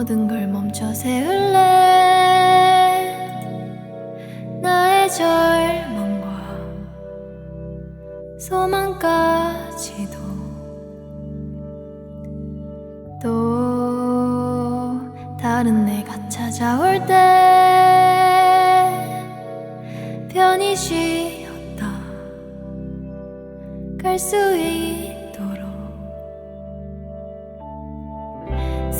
모든 걸 멈춰 세울래? 나의 절망과 소망까지도 또 다른 내가 찾아올 때 편히 쉬었다. 갈 수 있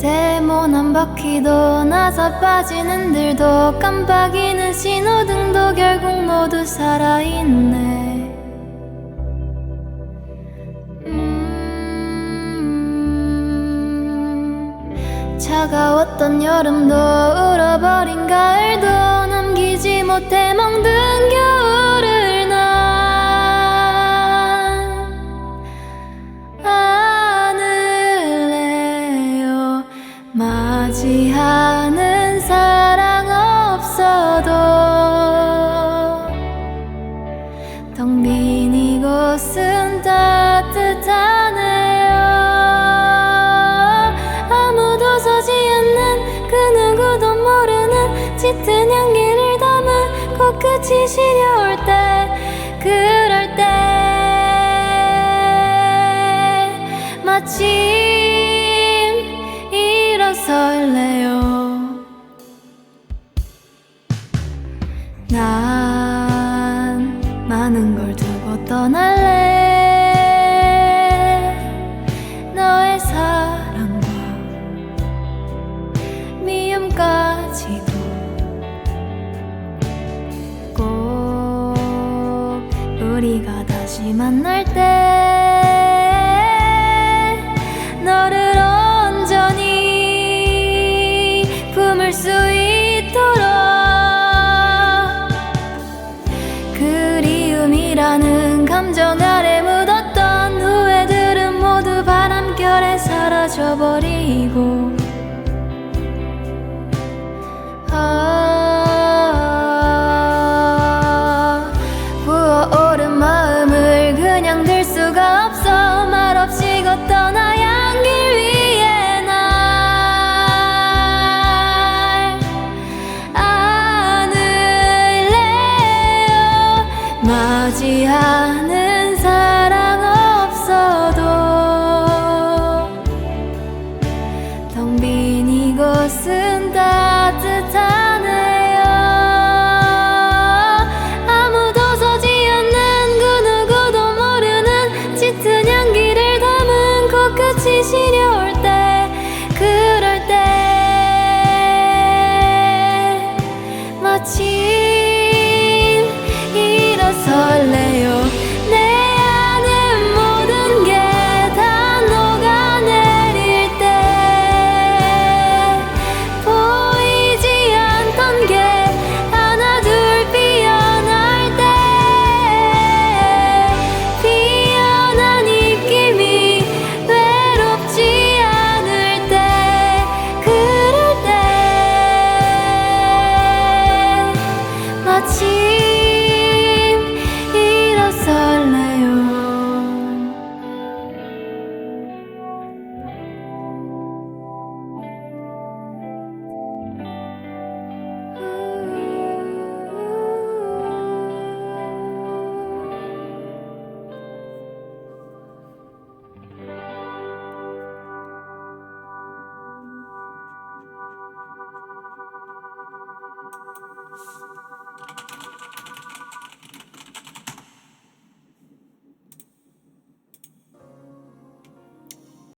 세모 한 바퀴도 나서 빠지는 들도 깜빡이는 신호등도 결국 모두 살아있네. 음, 차가웠던 여름도 울어버린 가을도 남기지 못해 멍든 맞이하는 사랑 없어도 텅빈 이곳은 따뜻하네요. 아무도 서지 않는 그 누구도 모르는 짙은 향기를 담은 코끝이 시려올 때 그럴 때 일어 설래요. 난 많은 걸 두고 떠날래. 너의 사랑과 미움까지도 꼭 우리가 다시 만날 때 사라져버리고. 아, 부어오른 마음을 그냥 들 수가 없어. 말없이 걷던 하얀 길 위에 날 안을래요. 맞이하는 텅 빈 이곳은 따뜻한